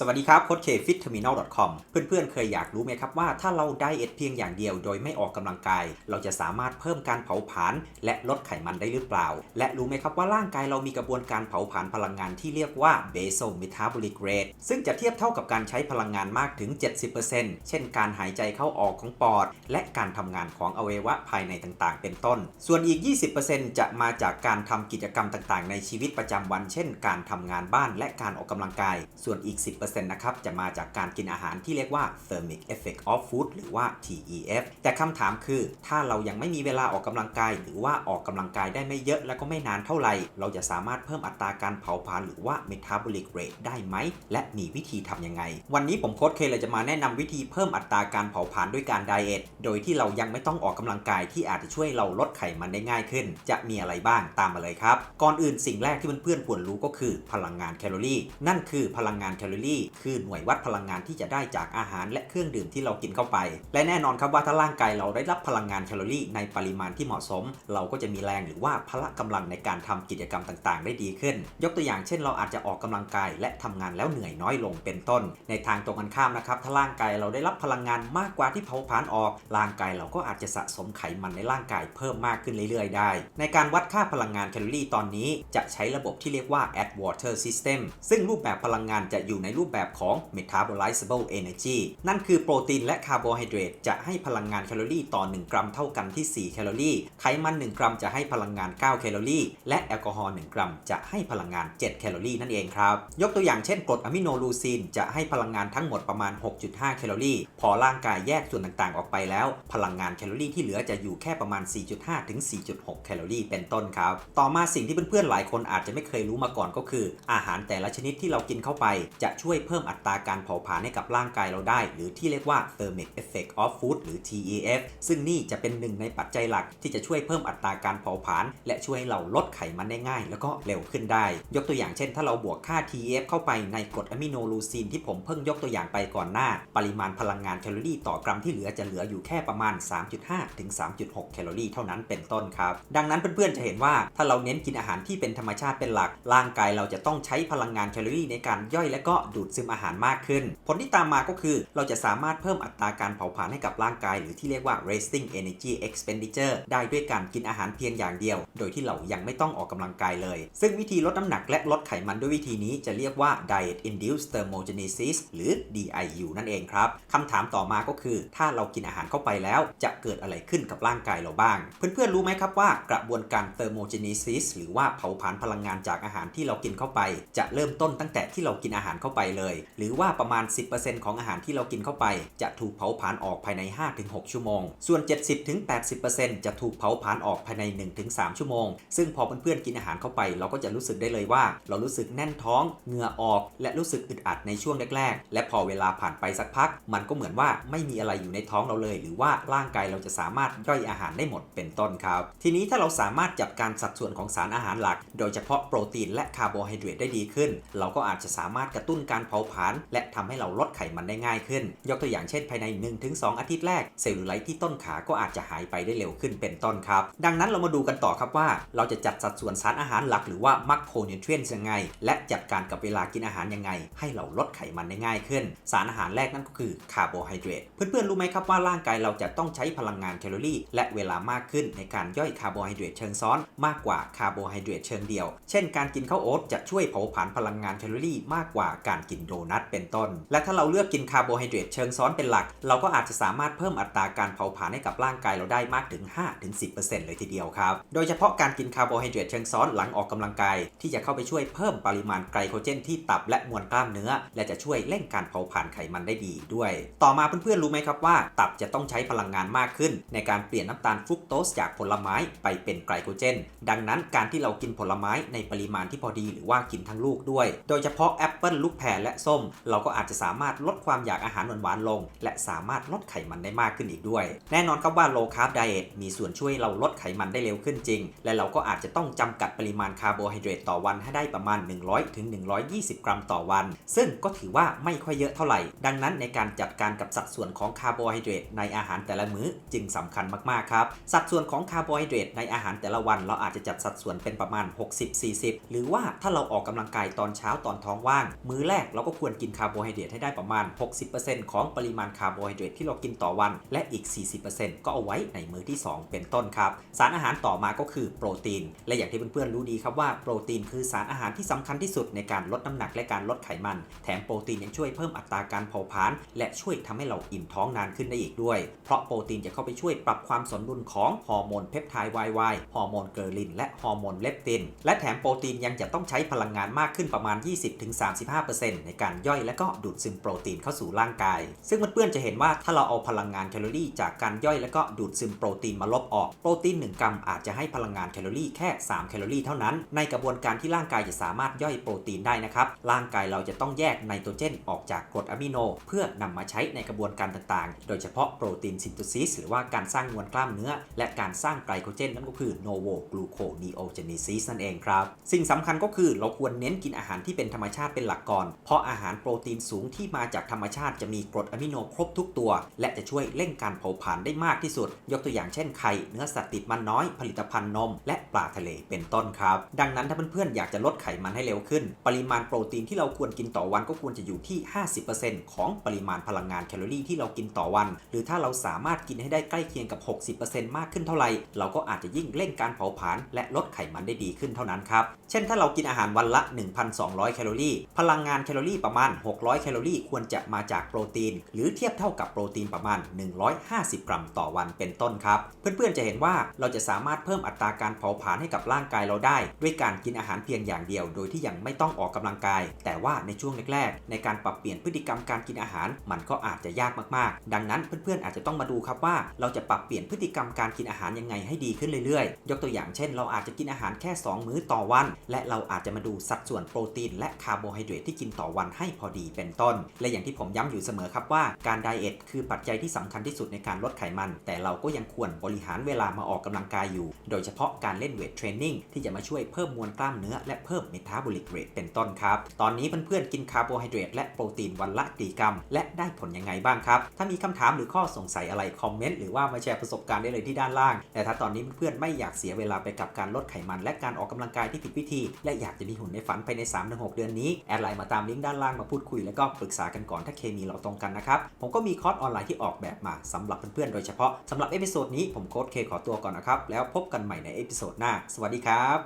สวัสดีครับโค้ชเคฟิตเทอร์มินอล .com เพื่อนๆ เคยอยากรู้ไหมครับว่าถ้าเราไดเอทเพียงอย่างเดียวโดยไม่ออกกำลังกาย เราจะสามารถเพิ่มการเผาผลาญและลดไขมันได้หรือเปล่า และรู้ไหมครับว่าร่างกายเรามีกระบวนการเผาผลาญพลังงานที่เรียกว่า basal metabolic rate ซึ่งจะเทียบเท่ากับการใช้พลังงานมากถึง 70%เช่นการหายใจเข้าออกของปอด และการทำงานของอวัยวะภายในต่างๆ เป็นต้น ส่วนอีก 20%จะมาจากการทำกิจกรรมต่างๆ ในชีวิตประจำวัน เช่น การทำงานบ้านและการออกกำลังกาย ส่วนอีก 10%นะครับจะมาจากการกินอาหารที่เรียกว่า thermic effect of food หรือว่า TEF แต่คำถามคือ ถ้าเรายังไม่มีเวลาออกกำลังกาย หรือว่าออกกำลังกายได้ไม่เยอะและก็ไม่นานเท่าไหร่ เราจะสามารถเพิ่มอัตราการเผาผลาญหรือว่า metabolic rate ได้ไหม และมีวิธีทำยังไง วันนี้ผมโค้ชเคเลยจะมาแนะนำวิธีเพิ่มอัตราการเผาผลาญด้วยการไดเอทโดยที่เรายังไม่ต้องออกกำลังกายที่อาจจะช่วยเราลดไขมันได้ง่ายขึ้น จะมีอะไรบ้างตามมาเลยครับก่อนอื่นสิ่งแรกที่เพื่อนๆควรรู้ก็คือพลังงานแคลอรี่ นั่นคือพลังงานแคลอรี่คือหน่วยวัดพลังงานที่จะได้จากอาหารและเครื่องดื่มที่เรากินเข้าไป และแน่นอนครับว่าถ้าร่างกายเราได้รับพลังงานแคลอรี่ในปริมาณที่เหมาะสม เราก็จะมีแรงหรือว่าพละกำลังในการทำกิจกรรมต่างๆ ได้ดีขึ้น ยกตัวอย่างเช่น เราอาจจะออกกำลังกายและทำงานแล้วเหนื่อยน้อยลงเป็นต้น ในทางตรงกันข้ามนะครับถ้าร่างกายเราได้รับพลังงานมากกว่าที่เผาผลาญออก ร่างกายเราก็อาจจะสะสมไขมันในร่างกายเพิ่มมากขึ้นเรื่อยๆ ได้ ในการวัดค่าพลังงานแคลอรี่ตอนนี้ จะใช้ระบบที่เรียกว่า add water system ซึ่งรูปแบบพลังงานจะอยู่ในรูปแบบของ metabolizable energy นั่นคือโปรตีนและคาร์โบไฮเดรตจะให้พลังงานแคลอรี่ต่อ 1 กรัมเท่ากันที่ 4 แคลอรี่ ไขมัน 1 กรัมจะให้พลังงาน 9 แคลอรี่ และแอลกอฮอล์ 1 กรัมจะให้พลังงาน 7 แคลอรี่นั่นเองครับ ยกตัวอย่างเช่นกรดอะมิโนลูซีนจะให้พลังงานทั้งหมดประมาณ 6.5 แคลอรี่ พอร่างกายแยกส่วนต่างๆ ออกไปแล้ว พลังงานแคลอรี่ที่เหลือจะอยู่แค่ประมาณ 4.5 ถึง 4.6 แคลอรี่ เป็นต้นครับ ต่อมาสิ่งที่เพื่อนๆ หลายคนอาจจะไม่เคยรู้มาก่อนก็คือ อาหารแต่ละชนิดที่เรากินเข้าไปจะช่วย่วยเพิ่มอัตราการเผาผลาญให้กับร่างกายเราได้ หรือที่เรียกว่า thermic effect of food หรือ TEF ซึ่งนี่จะเป็นหนึ่งในปัจจัยหลักที่จะช่วยเพิ่มอัตราการเผาผลาญและช่วยให้เราลดไขมันได้ง่าย แล้วก็เร็วขึ้นได้ ยกตัวอย่างเช่น ถ้าเราบวกค่า TEF เข้าไปในกรดอะมิโนลูซีนที่ผมเพิ่งยกตัวอย่างไปก่อนหน้า ปริมาณพลังงานแคลอรี่ต่อกรัมที่เหลือจะเหลืออยู่แค่ประมาณ 3.5 ถึง 3.6 แคลอรี่เท่านั้นเป็นต้นครับ ดังนั้นเพื่อนๆจะเห็นว่าถ้าเราเน้นกินอาหารที่เป็นธรรมชาติเป็นหลัก ร่างกายเราจะต้องใช้พลังงานแคลอรี่ในการย่อยและก็ดูดซึมอาหารมากขึ้น ผลที่ตามมาก็คือเราจะสามารถเพิ่มอัตราการเผาผลาญให้กับร่างกาย หรือที่เรียกว่า resting energy expenditure ได้ด้วยการกินอาหารเพียงอย่างเดียว โดยที่เรายังไม่ต้องออกกำลังกายเลย ซึ่งวิธีลดน้ำหนักและลดไขมันด้วยวิธีนี้จะเรียกว่า diet induced thermogenesis หรือ DIU นั่นเองครับคำถามต่อมาก็คือ ถ้าเรากินอาหารเข้าไปแล้วจะเกิดอะไรขึ้นกับร่างกายเราบ้าง เพื่อนๆรู้ไหมครับว่ากระบวนการ thermogenesis หรือว่าเผาผลาญพลังงานจากอาหารที่เรากินเข้าไป จะเริ่มต้นตั้งแต่ที่เรากินอาหารเข้าไปเลย หรือว่าประมาณ 10%ของอาหารที่เรากินเข้าไป จะถูกเผาผลาญออกภายใน 5-6 ชั่วโมง ส่วน 70-80%จะถูกเผาผลาญออกภายใน 1-3 ชั่วโมง ซึ่งพอเพื่อนๆกินอาหารเข้าไป เราก็จะรู้สึกได้เลยว่า เรารู้สึกแน่นท้อง เหงื่อออก และรู้สึกอึดอัดในช่วงแรกๆ และพอเวลาผ่านไปสักพัก มันก็เหมือนว่าไม่มีอะไรอยู่ในท้องเราเลย หรือว่าร่างกายเราจะสามารถย่อยอาหารได้หมดเป็นต้นครับ ทีนี้ถ้าเราสามารถจัดการสัดส่วนของสารอาหารหลัก โดยเฉพาะโปรตีนและคาร์โบไฮเดรตได้ดีขึ้น เราก็อาจจะสามารถกระตุ้นการเผาผลาญและทำให้เราลดไขมันได้ง่ายขึ้น ยกตัวอย่างเช่นภายใน 1-2 อาทิตย์แรกเซลลูไลท์ที่ต้นขาก็อาจจะหายไปได้เร็วขึ้นเป็นต้นครับ ดังนั้นเรามาดูกันต่อครับว่า เราจะจัดสัดส่วนสารอาหารหลักหรือว่ามัคโครนิวเทรียนยังไง และจัดการกับเวลากินอาหารยังไง ให้เราลดไขมันได้ง่ายขึ้น สารอาหารแรกนั่นก็คือคาร์โบไฮเดรตเพื่อนๆรู้ไหมครับว่าร่างกายเราจะต้องใช้พลังงานแคลอรี่ และเวลามากขึ้นในการย่อยคาร์โบไฮเดรตเชิงซ้อนมากกว่าคาร์โบไฮเดรตเชิงเดียว เช่น การกินข้าวโอ๊ตจะช่วยเผาผลาญพลังงานแคลอรี่มากกว่าการกินโดนัทเป็นต้น และถ้าเราเลือกกินคาร์โบไฮเดรตเชิงซ้อนเป็นหลัก เราก็อาจจะสามารถเพิ่มอัตราการเผาผลาญให้กับร่างกายเราได้มากถึง 5-10%เลยทีเดียวครับ โดยเฉพาะการกินคาร์โบไฮเดรตเชิงซ้อนหลังออกกำลังกายที่จะเข้าไปช่วยเพิ่มปริมาณไกลโคเจนที่ตับและมวลกล้ามเนื้อ และจะช่วยเร่งการเผาผลาญไขมันได้ดีด้วย ต่อมาเพื่อนๆรู้ไหมครับว่า ตับจะต้องใช้พลังงานมากขึ้น ในการเปลี่ยนน้ำตาลฟรุกโตสจากผลไม้ไปเป็นไกลโคเจน ดังนั้นการที่เรากินผลไม้ในปริมาณที่พอดีหรือว่ากินทั้งลูกด้วย โดยเฉพาะแอปเปิลลูกแและส้ม เราก็อาจจะสามารถลดความอยากอาหารหวานๆลง และสามารถลดไขมันได้มากขึ้นอีกด้วย แน่นอนครับว่า low carb diet มีส่วนช่วยเราลดไขมันได้เร็วขึ้นจริง และเราก็อาจจะต้องจำกัดปริมาณคาร์โบไฮเดรตต่อวันให้ได้ประมาณ 100ถึง120 กรัมต่อวัน ซึ่งก็ถือว่าไม่ค่อยเยอะเท่าไหร่ ดังนั้นในการจัดการกับสัดส่วนของคาร์โบไฮเดรตในอาหารแต่ละมื้อจึงสำคัญมากๆครับ สัดส่วนของคาร์โบไฮเดรตในอาหารแต่ละวัน เราอาจจะจัดสัดส่วนเป็นประมาณ 60-40 หรือว่าถ้าเราออกกำลังกายตอนเช้าตอนท้องว่าง มื้อแรกเราก็ควรกินคาร์โบไฮเดรตให้ได้ประมาณ 60%ของปริมาณคาร์โบไฮเดรตที่เรากินต่อวัน และอีก 40%ก็เอาไว้ในมื้อที่ 2 เป็นต้นครับ สารอาหารต่อมาก็คือโปรตีน และอย่างที่เพื่อนๆรู้ดีครับว่าโปรตีนคือสารอาหารที่สำคัญที่สุดในการลดน้ำหนักและการลดไขมัน แถมโปรตีนยังช่วยเพิ่มอัตราการเผาผลาญและช่วยทำให้เราอิ่มท้องนานขึ้นได้อีกด้วย เพราะโปรตีนจะเข้าไปช่วยปรับความสมดุลของฮอร์โมนเพปไทด์ YY ฮอร์โมนเกอร์ลินและฮอร์โมนเลปติน และแถมโปรตีนยังจะต้องใช้พลังงานมากขึ้นประมาณ 20-35%ในการย่อยและก็ดูดซึมโปรตีนเข้าสู่ร่างกาย ซึ่งเพื่อนๆจะเห็นว่าถ้าเราเอาพลังงานแคลอรี่จากการย่อยและก็ดูดซึมโปรตีนมาลบออก โปรตีน 1 กรัมอาจจะให้พลังงานแคลอรี่แค่ 3 แคลอรี่เท่านั้น ในกระบวนการที่ร่างกายจะสามารถย่อยโปรตีนได้นะครับ ร่างกายเราจะต้องแยกไนโตรเจนออกจากกรดอะมิโน เพื่อนำมาใช้ในกระบวนการต่างๆ โดยเฉพาะโปรตีนซิน t ซิสหรือว่าการสร้างมวลกล้ามเนื้อ และการสร้างไกลโคเจนนั่นก็คือโนโวกลูโคนีโอเจนิซิสนั่นเองครับ สิ่งสำคัญก็คือเราควรเน้นกินอาหารที่เป็นธรรมชาติเป็นหลักก่อนเพราะอาหารโปรตีนสูงที่มาจากธรรมชาติจะมีกรดอะมิโนครบทุกตัว และจะช่วยเร่งการเผาผลาญได้มากที่สุด ยกตัวอย่างเช่นไข่เนื้อสัตว์ติดมันน้อย ผลิตภัณฑ์นม และปลาทะเลเป็นต้นครับ ดังนั้นถ้าเพื่อนๆอยากจะลดไขมันให้เร็วขึ้น ปริมาณโปรตีนที่เราควรกินต่อวันก็ควรจะอยู่ที่ 50%ของปริมาณพลังงานแคลอรี่ที่เรากินต่อวัน หรือถ้าเราสามารถกินให้ได้ใกล้เคียงกับ 60%มากขึ้นเท่าไหร่เราก็อาจจะยิ่งเร่งการเผาผลาญและลดไขมันได้ดีขึ้นเท่านั้นครับเช่นถ้าเรากินอาหารวันละ 1,200 แคลอรี่ พลังงานแคลอรี่ประมาณ 600 แคลอรี่ควรจะมาจากโปรตีน หรือเทียบเท่ากับโปรตีนประมาณ 150 กรัมต่อวันเป็นต้นครับ เพื่อนๆจะเห็นว่าเราจะสามารถเพิ่มอัตราการเผาผลาญให้กับร่างกายเราได้ ด้วยการกินอาหารเพียงอย่างเดียว โดยที่ยังไม่ต้องออกกำลังกาย แต่ว่าในช่วงแรกๆในการปรับเปลี่ยนพฤติกรรมการกินอาหาร มันก็อาจจะยากมากๆ ดังนั้นเพื่อนๆอาจจะต้องมาดูครับว่าเราจะปรับเปลี่ยนพฤติกรรมการกินอาหารยังไงให้ดีขึ้นเรื่อยๆ ยกตัวอย่างเช่น เราอาจจะกินอาหารแค่ 2 มื้อต่อวัน และเราอาจจะมาดูสัดส่วนโปรตีนและคาร์โบไฮเดรตที่กินต่อวันให้พอดีเป็นต้น และอย่างที่ผมย้ำอยู่เสมอครับว่าการไดเอทคือปัจจัยที่สำคัญที่สุดในการลดไขมัน แต่เราก็ยังควรบริหารเวลามาออกกำลังกายอยู่ โดยเฉพาะการเล่นเวทเทรนนิ่งที่จะมาช่วยเพิ่มมวลกล้ามเนื้อและเพิ่มเมตาบอลิกเรทเป็นต้นครับ ตอนนี้เพื่อนๆกินคาร์โบไฮเดรตและโปรตีนวันละกี่กรัม และได้ผลยังไงบ้างครับ ถ้ามีคำถามหรือข้อสงสัยอะไรคอมเมนต์หรือว่ามาแชร์ประสบการณ์ได้เลยที่ด้านล่าง แต่ถ้าตอนนี้เพื่อนๆไม่อยากเสียเวลาไปกับการลดไขมัน และการออกกำลังกายที่ผิดวิธี และอยากจะมีหุ่นในฝันภายใน 3-6 เดือนนี้แอดไลน์มาตามลิงก์ด้านล่างมาพูดคุย แล้วก็ปรึกษากันก่อนถ้าเคมีเราตรงกันนะครับ ผมก็มีคอร์สออนไลน์ที่ออกแบบมาสำหรับเพื่อนๆโดยเฉพาะสำหรับเอพิโซดนี้ผมโค้ดเคขอตัวก่อนนะครับแล้วพบกันใหม่ในเอพิโซดหน้า สวัสดีครับ